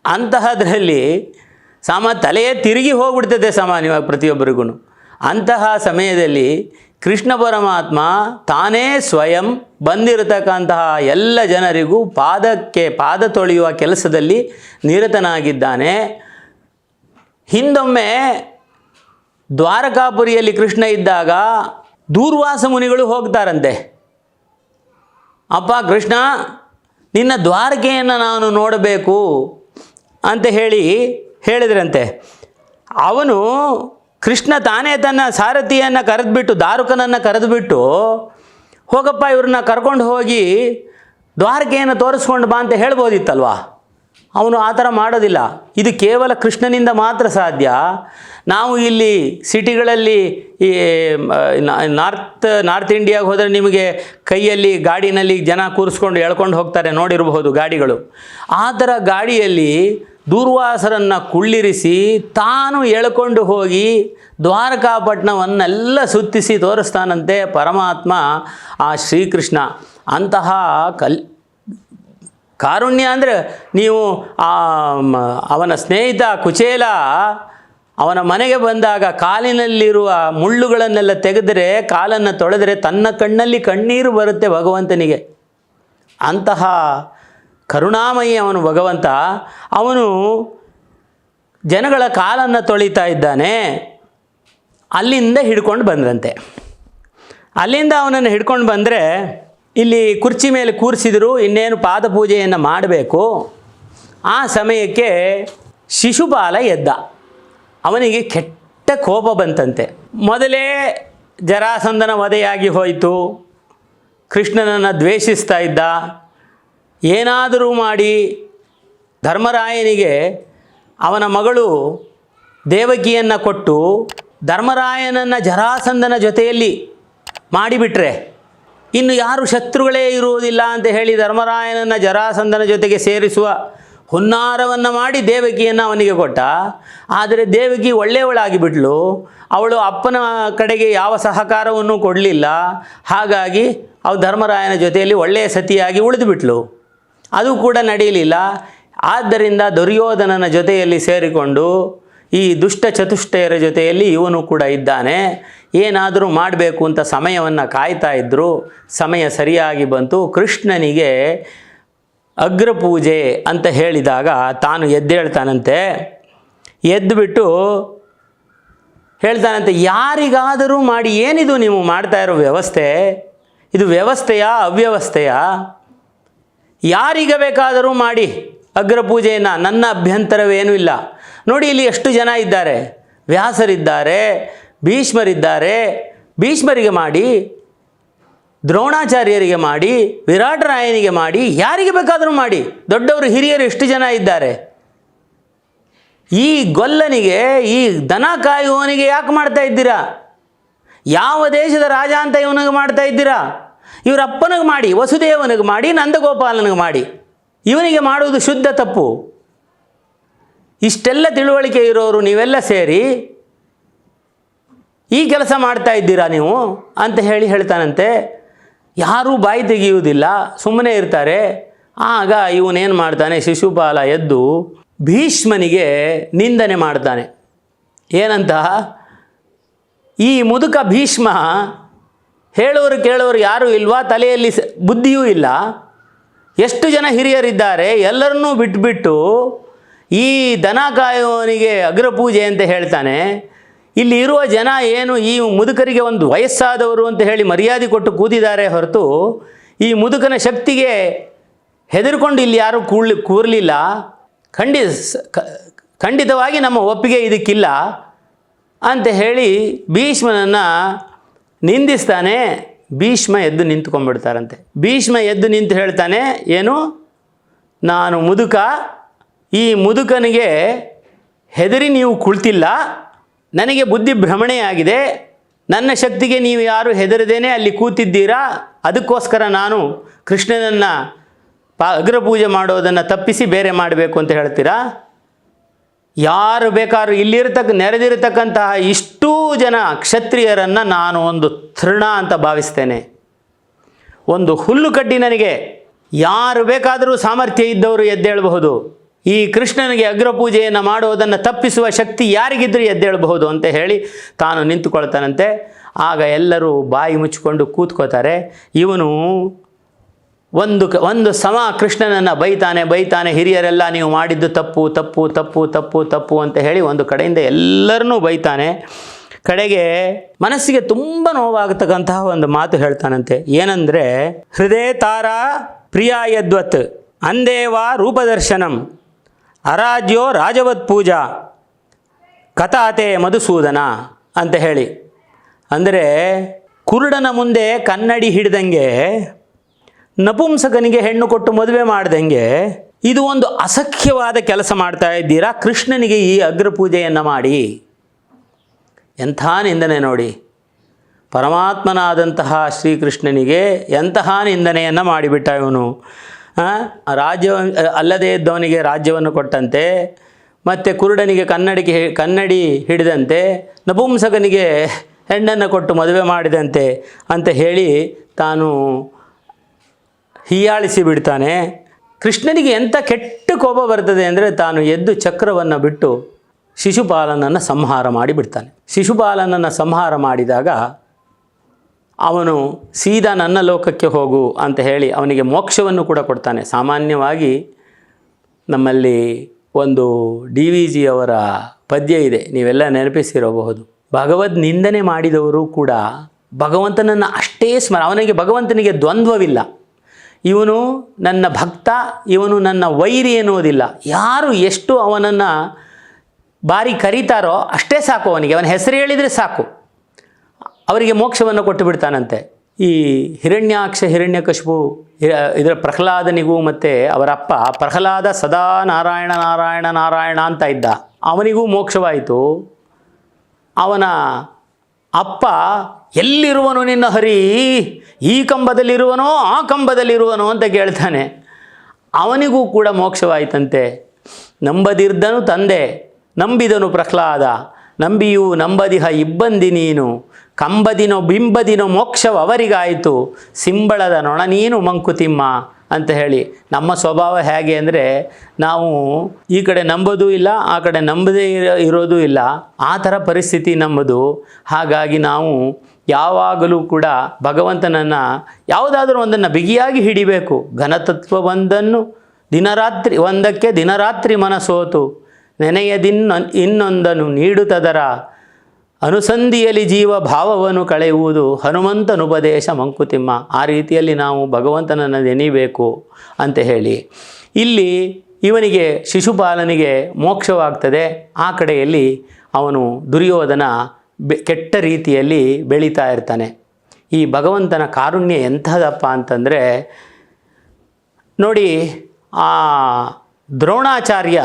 ಅಂತಹದ್ರಲ್ಲಿ ಸಾಮ ತಲೆಯೇ ತಿರುಗಿ ಹೋಗ್ಬಿಡ್ತದೆ ಸಾಮಾನ್ಯವಾಗಿ ಪ್ರತಿಯೊಬ್ಬರಿಗೂ ಅಂತಹ ಸಮಯದಲ್ಲಿ ಕೃಷ್ಣ ಪರಮಾತ್ಮ ತಾನೇ ಸ್ವಯಂ ಬಂದಿರತಕ್ಕಂತಹ ಎಲ್ಲ ಜನರಿಗೂ ಪಾದಕ್ಕೆ ಪಾದ ತೊಳೆಯುವ ಕೆಲಸದಲ್ಲಿ ನಿರತನಾಗಿದ್ದಾನೆ. ಹಿಂದೊಮ್ಮೆ ದ್ವಾರಕಾಪುರಿಯಲ್ಲಿ ಕೃಷ್ಣ ಇದ್ದಾಗ ದೂರ್ವಾಸ ಮುನಿಗಳು ಹೋಗ್ತಾರಂತೆ. ಅಪ್ಪ ಕೃಷ್ಣ, ನಿನ್ನ ದ್ವಾರಕೆಯನ್ನು ನಾನು ನೋಡಬೇಕು ಅಂತ ಹೇಳಿ ಹೇಳಿದ್ರಂತೆ. ಅವನು ಕೃಷ್ಣ ತಾನೇ ತನ್ನ ಸಾರಥಿಯನ್ನು ಕರೆದುಬಿಟ್ಟು, ದಾರುಕನನ್ನು ಕರೆದುಬಿಟ್ಟು ಹೋಗಪ್ಪ, ಇವ್ರನ್ನ ಕರ್ಕೊಂಡು ಹೋಗಿ ದ್ವಾರಕೆಯನ್ನು ತೋರಿಸ್ಕೊಂಡು ಬಾ ಅಂತ ಹೇಳ್ಬೋದಿತ್ತಲ್ವಾ? ಅವನು ಆ ಥರ ಮಾಡೋದಿಲ್ಲ. ಇದು ಕೇವಲ ಕೃಷ್ಣನಿಂದ ಮಾತ್ರ ಸಾಧ್ಯ. ನಾವು ಇಲ್ಲಿ ಸಿಟಿಗಳಲ್ಲಿ ಈ ನಾರ್ತ್ ನಾರ್ತ್ ಇಂಡಿಯಾಗೆ ಹೋದರೆ ನಿಮಗೆ ಕೈಯಲ್ಲಿ, ಗಾಡಿನಲ್ಲಿ ಜನ ಕೂರಿಸ್ಕೊಂಡು ಎಳ್ಕೊಂಡು ಹೋಗ್ತಾರೆ, ನೋಡಿರಬಹುದು ಗಾಡಿಗಳು. ಆ ಥರ ಗಾಡಿಯಲ್ಲಿ ದೂರ್ವಾಸರನ್ನು ಕುಳ್ಳಿರಿಸಿ ತಾನು ಎಳ್ಕೊಂಡು ಹೋಗಿ ದ್ವಾರಕಾಪಟ್ಟಣವನ್ನೆಲ್ಲ ಸುತ್ತಿಸಿ ತೋರಿಸ್ತಾನಂತೆ ಪರಮಾತ್ಮ ಆ ಶ್ರೀಕೃಷ್ಣ. ಅಂತಹ ಕಲ್, ಕಾರುಣ್ಯ ಅಂದರೆ ನೀವು ಆ ಅವನ ಸ್ನೇಹಿತ ಕುಚೇಲ ಅವನ ಮನೆಗೆ ಬಂದಾಗ ಕಾಲಿನಲ್ಲಿರುವ ಮುಳ್ಳುಗಳನ್ನೆಲ್ಲ ತೆಗೆದರೆ ಕಾಲನ್ನು ತೊಳೆದರೆ ತನ್ನ ಕಣ್ಣಲ್ಲಿ ಕಣ್ಣೀರು ಬರುತ್ತೆ ಭಗವಂತನಿಗೆ. ಅಂತಹ ಕರುಣಾಮಯಿ ಅವನು ಭಗವಂತ, ಅವನು ಜನಗಳ ಕಾಲನ್ನು ತೊಳಿತಾ ಇದ್ದಾನೆ. ಅಲ್ಲಿಂದ ಹಿಡ್ಕೊಂಡು ಬಂದ್ರಂತೆ. ಅಲ್ಲಿಂದ ಅವನನ್ನು ಹಿಡ್ಕೊಂಡು ಬಂದರೆ, ಇಲ್ಲಿ ಕುರ್ಚಿ ಮೇಲೆ ಕೂರಿಸಿದರೂ, ಇನ್ನೇನು ಪಾದಪೂಜೆಯನ್ನು ಮಾಡಬೇಕು. ಆ ಸಮಯಕ್ಕೆ ಶಿಶುಪಾಲ ಎದ್ದ. ಅವನಿಗೆ ಕೆಟ್ಟ ಕೋಪ ಬಂತಂತೆ. ಮೊದಲೇ ಜರಾಸಂದನ ವಧೆಯಾಗಿ ಹೋಯಿತು. ಕೃಷ್ಣನನ್ನು ದ್ವೇಷಿಸ್ತಾ ಇದ್ದ. ಏನಾದರೂ ಮಾಡಿ ಧರ್ಮರಾಯನಿಗೆ ಅವನ ಮಗಳು ದೇವಕಿಯನ್ನು ಕೊಟ್ಟು ಧರ್ಮರಾಯನನ್ನು ಜರಾಸಂದನ ಜೊತೆಯಲ್ಲಿ ಮಾಡಿಬಿಟ್ರೆ ಇನ್ನು ಯಾರು ಶತ್ರುಗಳೇ ಇರುವುದಿಲ್ಲ ಅಂತ ಹೇಳಿ ಧರ್ಮರಾಯನನ್ನು ಜರಾಸಂದನ ಜೊತೆಗೆ ಸೇರಿಸುವ ಹುನ್ನಾರವನ್ನು ಮಾಡಿ ದೇವಕಿಯನ್ನು ಅವನಿಗೆ ಕೊಟ್ಟ. ಆದರೆ ದೇವಕಿ ಒಳ್ಳೆಯವಳಾಗಿ ಬಿಟ್ಲು ಅವಳು ಅಪ್ಪನ ಕಡೆಗೆ ಯಾವ ಸಹಕಾರವನ್ನು ಕೊಡಲಿಲ್ಲ. ಹಾಗಾಗಿ ಅವು ಧರ್ಮರಾಯನ ಜೊತೆಯಲ್ಲಿ ಒಳ್ಳೆಯ ಸತಿಯಾಗಿ ಉಳಿದುಬಿಟ್ಲು. ಅದು ಕೂಡ ನಡೆಯಲಿಲ್ಲ. ಆದ್ದರಿಂದ ದುರ್ಯೋಧನನ ಜೊತೆಯಲ್ಲಿ ಸೇರಿಕೊಂಡು ಈ ದುಷ್ಟ ಚತುಷ್ಟಯರ ಜೊತೆಯಲ್ಲಿ ಇವನು ಕೂಡ ಇದ್ದಾನೆ. ಏನಾದರೂ ಮಾಡಬೇಕು ಅಂತ ಸಮಯವನ್ನು ಕಾಯ್ತಾ ಇದ್ದರು ಸಮಯ ಸರಿಯಾಗಿ ಬಂತು. ಕೃಷ್ಣನಿಗೆ ಅಗ್ರಪೂಜೆ ಅಂತ ಹೇಳಿದಾಗ ತಾನು ಎದ್ದೇಳ್ತಾನಂತೆ. ಎದ್ದುಬಿಟ್ಟು ಹೇಳ್ತಾನಂತೆ, ಯಾರಿಗಾದರೂ ಮಾಡಿ, ಏನಿದು ನೀವು ಮಾಡ್ತಾ ಇರೋ ವ್ಯವಸ್ಥೆ? ಇದು ವ್ಯವಸ್ಥೆಯಾ, ಅವ್ಯವಸ್ಥೆಯಾ? ಯಾರಿಗೆ ಬೇಕಾದರೂ ಮಾಡಿ ಅಗ್ರಪೂಜೆಯನ್ನು ನನ್ನ ಅಭ್ಯಂತರವೇನೂ ಇಲ್ಲ. ನೋಡಿ, ಇಲ್ಲಿ ಎಷ್ಟು ಜನ ಇದ್ದಾರೆ. ವ್ಯಾಸರಿದ್ದಾರೆ, ಭೀಷ್ಮರಿದ್ದಾರೆ. ಭೀಷ್ಮರಿಗೆ ಮಾಡಿ, ದ್ರೋಣಾಚಾರ್ಯರಿಗೆ ಮಾಡಿ, ವಿರಾಟರಾಯನಿಗೆ ಮಾಡಿ, ಯಾರಿಗೆ ಬೇಕಾದರೂ ಮಾಡಿ. ದೊಡ್ಡವರು, ಹಿರಿಯರು ಎಷ್ಟು ಜನ ಇದ್ದಾರೆ. ಈ ಗೊಲ್ಲನಿಗೆ, ಈ ದನ ಕಾಯುವವನಿಗೆ ಯಾಕೆ ಮಾಡ್ತಾ ಇದ್ದೀರಾ? ಯಾವ ದೇಶದ ರಾಜ ಅಂತ ಇವನಿಗೆ ಮಾಡ್ತಾ ಇದ್ದೀರಾ? ಇವರ ಅಪ್ಪನಿಗೆ ಮಾಡಿ, ವಸುದೇವನಿಗೆ ಮಾಡಿ, ನಂದಗೋಪಾಲನಿಗೆ ಮಾಡಿ. ಇವನಿಗೆ ಮಾಡುವುದು ಶುದ್ಧ ತಪ್ಪು. ಇಷ್ಟೆಲ್ಲ ತಿಳುವಳಿಕೆ ಇರೋರು ನೀವೆಲ್ಲ ಸೇರಿ ಈ ಕೆಲಸ ಮಾಡ್ತಾ ಇದ್ದೀರಾ ನೀವು ಅಂತ ಹೇಳಿ ಹೇಳ್ತಾನಂತೆ. ಯಾರೂ ಬಾಯಿ ತೆಗೆಯುವುದಿಲ್ಲ, ಸುಮ್ಮನೆ ಇರ್ತಾರೆ. ಆಗ ಇವನೇನು ಮಾಡ್ತಾನೆ, ಶಿಶುಪಾಲ ಎದ್ದು ಭೀಷ್ಮನಿಗೆ ನಿಂದನೆ ಮಾಡ್ತಾನೆ. ಏನಂತ? ಈ ಮುದುಕ ಭೀಷ್ಮ ಹೇಳೋರು ಕೇಳೋರು ಯಾರೂ ಇಲ್ವಾ? ತಲೆಯಲ್ಲಿ ಬುದ್ಧಿಯೂ ಇಲ್ಲ. ಎಷ್ಟು ಜನ ಹಿರಿಯರಿದ್ದಾರೆ? ಎಲ್ಲರನ್ನೂ ಬಿಟ್ಬಿಟ್ಟು ಈ ದನ ಕಾಯುವವನಿಗೆ ಅಗ್ರಪೂಜೆ ಅಂತ ಹೇಳ್ತಾನೆ. ಇಲ್ಲಿ ಇರುವ ಜನ ಏನು? ಈ ಮುದುಕರಿಗೆ ಒಂದು ವಯಸ್ಸಾದವರು ಅಂತ ಹೇಳಿ ಮರ್ಯಾದೆ ಕೊಟ್ಟು ಕೂತಿದ್ದಾರೆ ಹೊರತು ಈ ಮುದುಕನ ಶಕ್ತಿಗೆ ಹೆದರ್ಕೊಂಡು ಇಲ್ಲಿ ಯಾರೂ ಕೂಡ್ಲಿ ಕೂರಲಿಲ್ಲ. ಖಂಡಿ ಖಂಡಿತವಾಗಿ ನಮ್ಮ ಒಪ್ಪಿಗೆ ಇದಕ್ಕಿಲ್ಲ ಅಂತ ಹೇಳಿ ಭೀಷ್ಮನನ್ನು ನಿಂದಿಸ್ತಾನೆ ಭೀಷ್ಮ ಎದ್ದು ನಿಂತ್ಕೊಂಡ್ಬಿಡ್ತಾರಂತೆ. ಭೀಷ್ಮ ಎದ್ದು ನಿಂತು ಹೇಳ್ತಾನೆ, ಏನು? ನಾನು ಮುದುಕ. ಈ ಮುದುಕನಿಗೆ ಹೆದರಿ ನೀವು ಕುಳಿತಿಲ್ಲ. ನನಗೆ ಬುದ್ಧಿ ಭ್ರಮಣೆಯಾಗಿದೆ. ನನ್ನ ಶಕ್ತಿಗೆ ನೀವು ಯಾರು ಹೆದರದೇನೆ ಅಲ್ಲಿ ಕೂತಿದ್ದೀರಾ? ಅದಕ್ಕೋಸ್ಕರ ನಾನು ಕೃಷ್ಣನನ್ನು ಪಾ ಅಗ್ರಪೂಜೆ ಮಾಡೋದನ್ನು ತಪ್ಪಿಸಿ ಬೇರೆ ಮಾಡಬೇಕು ಅಂತ ಹೇಳ್ತೀರಾ? ಯಾರು ಬೇಕಾದ್ರೂ ಇಲ್ಲಿರ್ತಕ್ಕ, ನೆರೆದಿರತಕ್ಕಂತಹ ಇಷ್ಟೂ ಜನ ಕ್ಷತ್ರಿಯರನ್ನು ನಾನು ಒಂದು ತೃಣ ಅಂತ ಭಾವಿಸ್ತೇನೆ. ಒಂದು ಹುಲ್ಲು ಕಡ್ಡಿ ನನಗೆ ಯಾರು ಬೇಕಾದರೂ ಸಾಮರ್ಥ್ಯ ಇದ್ದವರು ಎದ್ದೇಳಬಹುದು. ಈ ಕೃಷ್ಣನಿಗೆ ಅಗ್ರಪೂಜೆಯನ್ನು ಮಾಡುವುದನ್ನು ತಪ್ಪಿಸುವ ಶಕ್ತಿ ಯಾರಿಗಿದ್ರೂ ಎದ್ದೇಳಬಹುದು ಅಂತ ಹೇಳಿ ತಾನು ನಿಂತುಕೊಳ್ತಾನಂತೆ. ಆಗ ಎಲ್ಲರೂ ಬಾಯಿ ಮುಚ್ಚಿಕೊಂಡು ಕೂತ್ಕೋತಾರೆ. ಇವನು ಒಂದು ಒಂದು ಸಮ ಕೃಷ್ಣನನ್ನು ಬೈತಾನೆ ಬೈತಾನೆ, ಹಿರಿಯರೆಲ್ಲ ನೀವು ಮಾಡಿದ್ದು ತಪ್ಪು ತಪ್ಪು ತಪ್ಪು ತಪ್ಪು ತಪ್ಪು ಅಂತ ಹೇಳಿ ಒಂದು ಕಡೆಯಿಂದ ಎಲ್ಲರನ್ನೂ ಬೈತಾನೆ. ಕಡೆಗೆ ಮನಸ್ಸಿಗೆ ತುಂಬ ನೋವಾಗತಕ್ಕಂತಹ ಒಂದು ಮಾತು ಹೇಳ್ತಾನಂತೆ. ಏನಂದರೆ, ಹೃದಯ ತಾರಾ ಪ್ರಿಯ ಯದ್ವತ್ ಅಂದೇವಾ ರೂಪದರ್ಶನಂ, ಅರಾಜ್ಯೋ ರಾಜವತ್ ಪೂಜಾ ಕಥಾತೆ ಮಧುಸೂದನ ಅಂತ ಹೇಳಿ. ಅಂದರೆ ಕುರುಡನ ಮುಂದೆ ಕನ್ನಡಿ ಹಿಡ್ದಂಗೆ ನಪುಂಸಕನಿಗೆ ಹೆಣ್ಣು ಕೊಟ್ಟು ಮದುವೆ ಮಾಡ್ದಂಗೆ ಇದು ಒಂದು ಅಸಖ್ಯವಾದ ಕೆಲಸ ಮಾಡ್ತಾ ಇದ್ದೀರಾ? ಕೃಷ್ಣನಿಗೆ ಈ ಅಗ್ರಪೂಜೆಯನ್ನು ಮಾಡಿ. ಎಂಥ ನಿಂದನೆ ನೋಡಿ. ಪರಮಾತ್ಮನಾದಂತಹ ಶ್ರೀಕೃಷ್ಣನಿಗೆ ಎಂತಹ ನಿಂದನೆಯನ್ನು ಮಾಡಿಬಿಟ್ಟ ಇವನು. ರಾಜ್ಯ ಅಲ್ಲದೇ ಇದ್ದವನಿಗೆ ರಾಜ್ಯವನ್ನು ಕೊಟ್ಟಂತೆ, ಮತ್ತು ಕುರುಡನಿಗೆ ಕನ್ನಡಿಗೆ ಕನ್ನಡಿ ಹಿಡಿದಂತೆ, ನಪುಂಸಕನಿಗೆ ಹೆಣ್ಣನ್ನು ಕೊಟ್ಟು ಮದುವೆ ಮಾಡಿದಂತೆ ಅಂತ ಹೇಳಿ ತಾನು ಹೀಯಾಳಿಸಿ ಬಿಡ್ತಾನೆ. ಕೃಷ್ಣನಿಗೆ ಎಂಥ ಕೆಟ್ಟ ಕೋಪ ಬರ್ತದೆ ಅಂದರೆ ತಾನು ಎದ್ದು ಚಕ್ರವನ್ನು ಬಿಟ್ಟು ಶಿಶುಪಾಲನನ್ನು ಸಂಹಾರ ಮಾಡಿಬಿಡ್ತಾನೆ ಶಿಶುಪಾಲನನ್ನು ಸಂಹಾರ ಮಾಡಿದಾಗ ಅವನು ಸೀದಾ ನನ್ನ ಲೋಕಕ್ಕೆ ಹೋಗು ಅಂತ ಹೇಳಿ ಅವನಿಗೆ ಮೋಕ್ಷವನ್ನು ಕೂಡ ಕೊಡ್ತಾನೆ. ಸಾಮಾನ್ಯವಾಗಿ ನಮ್ಮಲ್ಲಿ ಒಂದು ಡಿ ವಿ ಜಿ ಅವರ ಪದ್ಯ ಇದೆ. ನೀವೆಲ್ಲ ನೆನಪಿಸಿರಬಹುದು. ಭಗವದ್ ನಿಂದನೆ ಮಾಡಿದವರು ಕೂಡ ಭಗವಂತನನ್ನು ಅಷ್ಟೇ ಸ್ಮರ ಅವನಿಗೆ ಭಗವಂತನಿಗೆ ದ್ವಂದ್ವವಿಲ್ಲ. ಇವನು ನನ್ನ ಭಕ್ತ, ಇವನು ನನ್ನ ವೈರಿ ಎನ್ನುವುದಿಲ್ಲ. ಯಾರು ಎಷ್ಟು ಅವನನ್ನು ಬಾರಿ ಕರೀತಾರೋ ಅಷ್ಟೇ ಸಾಕು ಅವನಿಗೆ. ಅವನ ಹೆಸರು ಹೇಳಿದರೆ ಸಾಕು. ಅವರಿಗೆ ಮೋಕ್ಷವನ್ನು ಕೊಟ್ಟು ಬಿಡ್ತಾನಂತೆ. ಈ ಹಿರಣ್ಯಾಕ್ಷ, ಹಿರಣ್ಯಕಶಿಪು ಇದರ ಪ್ರಹ್ಲಾದನಿಗೂ ಮತ್ತು ಅವರ ಅಪ್ಪ ಪ್ರಹ್ಲಾದ ಸದಾ ನಾರಾಯಣ ನಾರಾಯಣ ನಾರಾಯಣ ಅಂತ ಇದ್ದ. ಅವನಿಗೂ ಮೋಕ್ಷವಾಯಿತು. ಅವನ ಅಪ್ಪ ಎಲ್ಲಿರುವನು ನಿನ್ನ ಹರಿ? ಈ ಕಂಬದಲ್ಲಿರುವನೋ, ಆ ಕಂಬದಲ್ಲಿರುವನೋ ಅಂತ ಕೇಳ್ತಾನೆ. ಅವನಿಗೂ ಕೂಡ ಮೋಕ್ಷವಾಯಿತಂತೆ. ನಂಬದಿರ್ದನು ತಂದೆ, ನಂಬಿದನು ಪ್ರಹ್ಲಾದ. ನಂಬಿಯು ನಂಬದಿಹ ಇಬ್ಬಂದಿ ನೀನು. ಕಂಬದಿನೋ ಬಿಂಬದಿನೋ ಮೋಕ್ಷವ ಅವರಿಗಾಯಿತು. ಸಿಂಬಳದ ನೊಣ ನೀನು ಮಂಕುತಿಮ್ಮ ಅಂತ ಹೇಳಿ. ನಮ್ಮ ಸ್ವಭಾವ ಹೇಗೆ ಅಂದರೆ, ನಾವು ಈ ಕಡೆ ನಂಬೋದೂ ಇಲ್ಲ, ಆ ಕಡೆ ನಂಬದೇ ಇರೋ ಇರೋದೂ ಇಲ್ಲ. ಆ ಥರ ಪರಿಸ್ಥಿತಿ ನಂಬೋದು ಹಾಗಾಗಿ ನಾವು ಯಾವಾಗಲೂ ಕೂಡ ಭಗವಂತನನ್ನು ಯಾವುದಾದ್ರೂ ಒಂದನ್ನು ಬಿಗಿಯಾಗಿ ಹಿಡಿಬೇಕು. ಘನತತ್ವ ಒಂದನ್ನು ದಿನರಾತ್ರಿ, ಒಂದಕ್ಕೆ ದಿನರಾತ್ರಿ ಮನಸೋತು. ನೆನೆಯದಿನ್ನ ಇನ್ನೊಂದನ್ನು ನೀಡುತ್ತದರ ಅನುಸಂಧಿಯಲ್ಲಿ ಜೀವ ಭಾವವನ್ನು ಕಳೆಯುವುದು ಹನುಮಂತನುಪದೇಶ ಮಂಕುತಿಮ್ಮ. ಆ ರೀತಿಯಲ್ಲಿ ನಾವು ಭಗವಂತನನ್ನು ನೆನೆಯಬೇಕು ಅಂತ ಹೇಳಿ. ಇಲ್ಲಿ ಇವನಿಗೆ ಶಿಶುಪಾಲನಿಗೆ ಮೋಕ್ಷವಾಗ್ತದೆ. ಆ ಕಡೆಯಲ್ಲಿ ಅವನು ದುರ್ಯೋಧನ ಕೆಟ್ಟ ರೀತಿಯಲ್ಲಿ ಬೆಳೀತಾ ಇರ್ತಾನೆ. ಈ ಭಗವಂತನ ಕಾರುಣ್ಯ ಎಂಥದಪ್ಪ ಅಂತಂದರೆ, ನೋಡಿ, ಆ ದ್ರೋಣಾಚಾರ್ಯ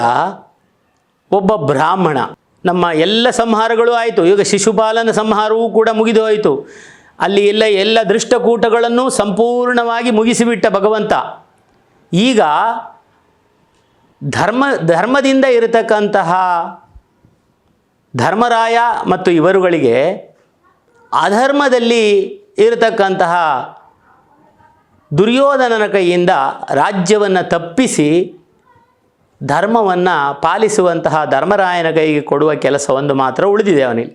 ಒಬ್ಬ ಬ್ರಾಹ್ಮಣ. ನಮ್ಮ ಎಲ್ಲ ಸಂಹಾರಗಳು ಆಯಿತು. ಈಗ ಶಿಶುಪಾಲನ ಸಂಹಾರವೂ ಕೂಡ ಮುಗಿದು ಹೋಯಿತು. ಅಲ್ಲಿ ಎಲ್ಲ ಎಲ್ಲ ದೃಷ್ಟಕೂಟಗಳನ್ನು ಸಂಪೂರ್ಣವಾಗಿ ಮುಗಿಸಿಬಿಟ್ಟ ಭಗವಂತ. ಈಗ ಧರ್ಮ, ಧರ್ಮದಿಂದ ಇರತಕ್ಕಂತಹ ಧರ್ಮರಾಯ ಮತ್ತು ಇವರುಗಳಿಗೆ ಅಧರ್ಮದಲ್ಲಿ ಇರತಕ್ಕಂತಹ ದುರ್ಯೋಧನನ ಕೈಯಿಂದ ರಾಜ್ಯವನ್ನು ತಪ್ಪಿಸಿ ಧರ್ಮವನ್ನು ಪಾಲಿಸುವಂತಹ ಧರ್ಮರಾಯನ ಕೈಗೆ ಕೊಡುವ ಕೆಲಸವೊಂದು ಮಾತ್ರ ಉಳಿದಿದೆ ಅವನಿಗೆ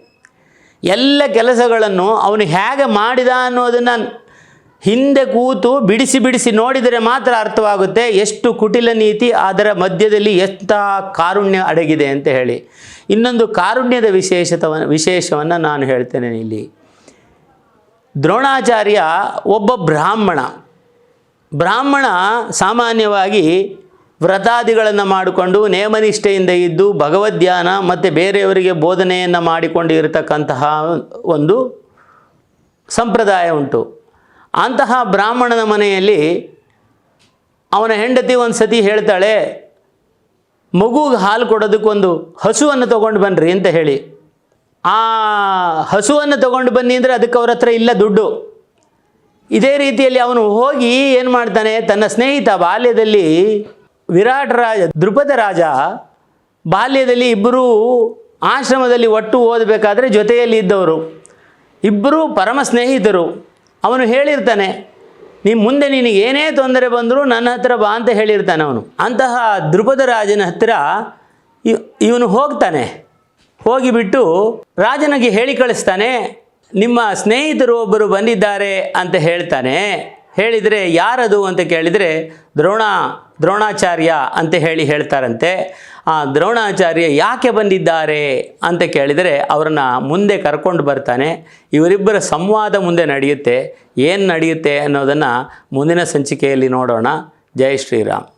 ಎಲ್ಲ ಕೆಲಸಗಳನ್ನು ಅವನು ಹೇಗೆ ಮಾಡಿದ ಅನ್ನೋದನ್ನು ಹಿಂದೆ ಕೂತು ಬಿಡಿಸಿ ಬಿಡಿಸಿ ನೋಡಿದರೆ ಮಾತ್ರ ಅರ್ಥವಾಗುತ್ತೆ ಎಷ್ಟು ಕುಟಿಲ ನೀತಿ ಅದರ ಮಧ್ಯದಲ್ಲಿ ಎಂಥ ಕಾರುಣ್ಯ ಅಡಗಿದೆ ಅಂತ ಹೇಳಿ. ಇನ್ನೊಂದು ಕಾರುಣ್ಯದ ವಿಶೇಷತವ ವಿಶೇಷವನ್ನು ನಾನು ಹೇಳ್ತೇನೆ ಇಲ್ಲಿ. ದ್ರೋಣಾಚಾರ್ಯ ಒಬ್ಬ ಬ್ರಾಹ್ಮಣ. ಬ್ರಾಹ್ಮಣ ಸಾಮಾನ್ಯವಾಗಿ ವ್ರತಾದಿಗಳನ್ನು ಮಾಡಿಕೊಂಡು ನೇಮನಿಷ್ಠೆಯಿಂದ ಇದ್ದು ಭಗವದ್ಧ್ಯಾನ ಮತ್ತು ಬೇರೆಯವರಿಗೆ ಬೋಧನೆಯನ್ನು ಮಾಡಿಕೊಂಡು ಇರತಕ್ಕಂತಹ ಒಂದು ಸಂಪ್ರದಾಯ ಉಂಟು. ಅಂತಹ ಬ್ರಾಹ್ಮಣನ ಮನೆಯಲ್ಲಿ ಅವನ ಹೆಂಡತಿ ಒಂದು ಸತಿ ಹೇಳ್ತಾಳೆ ಮಗುಗೆ ಹಾಲು ಕೊಡೋದಕ್ಕೊಂದು ಹಸುವನ್ನು ತೊಗೊಂಡು ಬನ್ನಿರಿ ಅಂತ ಹೇಳಿ. ಆ ಹಸುವನ್ನು ತೊಗೊಂಡು ಬನ್ನಿ ಅಂದರೆ ಅದಕ್ಕೆ ಅವ್ರ ಹತ್ರ ಇಲ್ಲ ದುಡ್ಡು. ಇದೇ ರೀತಿಯಲ್ಲಿ ಅವನು ಹೋಗಿ ಏನು ಮಾಡ್ತಾನೆ? ತನ್ನ ಸ್ನೇಹಿತ ಬಾಲ್ಯದಲ್ಲಿ ವಿರಾಟ್ ರಾಜ ದೃಪದ ರಾಜ ಬಾಲ್ಯದಲ್ಲಿ ಇಬ್ಬರೂ ಆಶ್ರಮದಲ್ಲಿ ಒಟ್ಟು ಓದಬೇಕಾದ್ರೆ ಜೊತೆಯಲ್ಲಿ ಇದ್ದವರು. ಇಬ್ಬರೂ ಪರಮ ಸ್ನೇಹಿತರು. ಅವನು ಹೇಳಿರ್ತಾನೆ ನಿಮ್ಮ ಮುಂದೆ ನಿನಗೆ ಏನೇ ತೊಂದರೆ ಬಂದರೂ ನನ್ನ ಹತ್ರ ಬಾ ಅಂತ ಹೇಳಿರ್ತಾನೆ ಅವನು. ಅಂತಹ ದ್ರುಪದ ರಾಜನ ಹತ್ತಿರ ಇವ್- ಇವನು ಹೋಗ್ತಾನೆ. ಹೋಗಿಬಿಟ್ಟು ರಾಜನಿಗೆ ಹೇಳಿ ಕಳಿಸ್ತಾನೆ, ನಿಮ್ಮ ಸ್ನೇಹಿತರು ಒಬ್ಬರು ಬಂದಿದ್ದಾರೆ ಅಂತ ಹೇಳ್ತಾನೆ. ಹೇಳಿದರೆ ಯಾರದು ಅಂತ ಕೇಳಿದರೆ ದ್ರೋಣ, ದ್ರೋಣಾಚಾರ್ಯ ಅಂತ ಹೇಳಿ ಹೇಳ್ತಾರಂತೆ. ಆ ದ್ರೋಣಾಚಾರ್ಯ ಯಾಕೆ ಬಂದಿದ್ದಾರೆ ಅಂತ ಕೇಳಿದರೆ ಅವರನ್ನು ಮುಂದೆ ಕರ್ಕೊಂಡು ಬರ್ತಾನೆ. ಇವರಿಬ್ಬರ ಸಂವಾದ ಮುಂದೆ ನಡೆಯುತ್ತೆ. ಏನು ನಡೆಯುತ್ತೆ ಅನ್ನೋದನ್ನು ಮುಂದಿನ ಸಂಚಿಕೆಯಲ್ಲಿ ನೋಡೋಣ. ಜೈ ಶ್ರೀರಾಮ್.